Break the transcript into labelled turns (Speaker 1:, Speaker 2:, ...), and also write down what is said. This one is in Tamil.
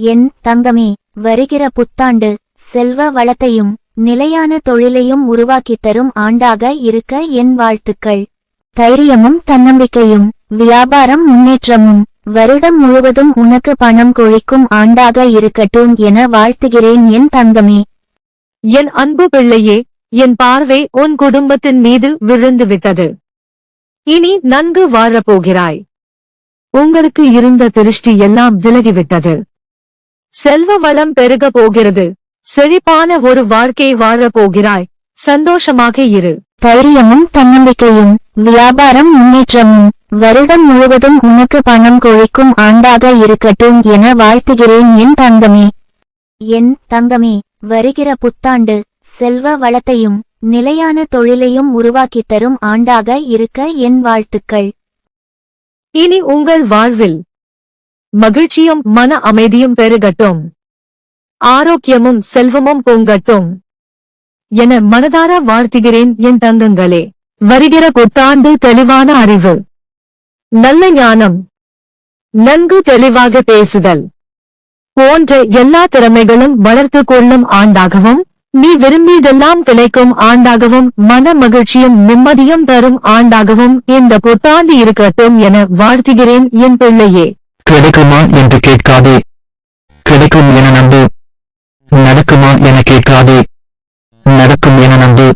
Speaker 1: என் தங்கமே வருகிற புத்தாண்டு செல்வ வளத்தையும் நிலையான தொழிலையும் உருவாக்கித் தரும் ஆண்டாக இருக்க என் வாழ்த்துக்கள். தைரியமும் தன்னம்பிக்கையும் வியாபாரம் முன்னேற்றமும் வருடம் முழுவதும் உனக்கு பணம் கொழிக்கும் ஆண்டாக இருக்கட்டும் என வாழ்த்துகிறேன் என் தங்கமே.
Speaker 2: என் அன்பு பிள்ளையே என் பார்வை உன் குடும்பத்தின் மீது விழுந்து விட்டது இனி நன்கு வாழப்போகிறாய். உங்களுக்கு இருந்த திருஷ்டி எல்லாம் விலகிவிட்டது. செல்வ வளம் பெருக போகிறது. செழிப்பான ஒரு வாழ்க்கை வாழப் போகிறாய். சந்தோஷமாக இரு.
Speaker 1: தைரியமும் தன்னம்பிக்கையும் வியாபாரம் முன்னேற்றமும் வருடம் முழுவதும் உனக்கு பணம் கொழிக்கும் ஆண்டாக இருக்கட்டும் என வாழ்த்துகிறேன் என் தங்கமே. என் தங்கமே வருகிற புத்தாண்டு செல்வ வளத்தையும் நிலையான தொழிலையும் உருவாக்கித் தரும் ஆண்டாக இருக்க என் வாழ்த்துக்கள்.
Speaker 2: இனி உங்கள் வாழ்வில் மகிழ்ச்சியும் மன அமைதியும் பெருகட்டும். ஆரோக்கியமும் செல்வமும் பொங்கட்டும். என மனதார வாழ்த்துகிறேன் என் தங்கங்களே. வருகிற புத்தாண்டு தெளிவான அறிவு. நல்ல ஞானம். நன்கு தெளிவாக பேசுதல். போன்ற எல்லா திறமைகளும் வளர்த்து கொள்ளும் ஆண்டாகவும் நீ விரும்பியதெல்லாம் கிடைக்கும் ஆண்டாகவும் மன மகிழ்ச்சியும் நிம்மதியும் தரும் ஆண்டாகவும் இந்த புத்தாண்டு இருக்கட்டும் என வாழ்த்துகிறேன் என் பிள்ளையே.
Speaker 3: கிடைக்குமா என்று கேட்காதே. கிடைக்கும் என நம்பு. நடக்குமா என கேட்காதே. நடக்கும் என நம்பு.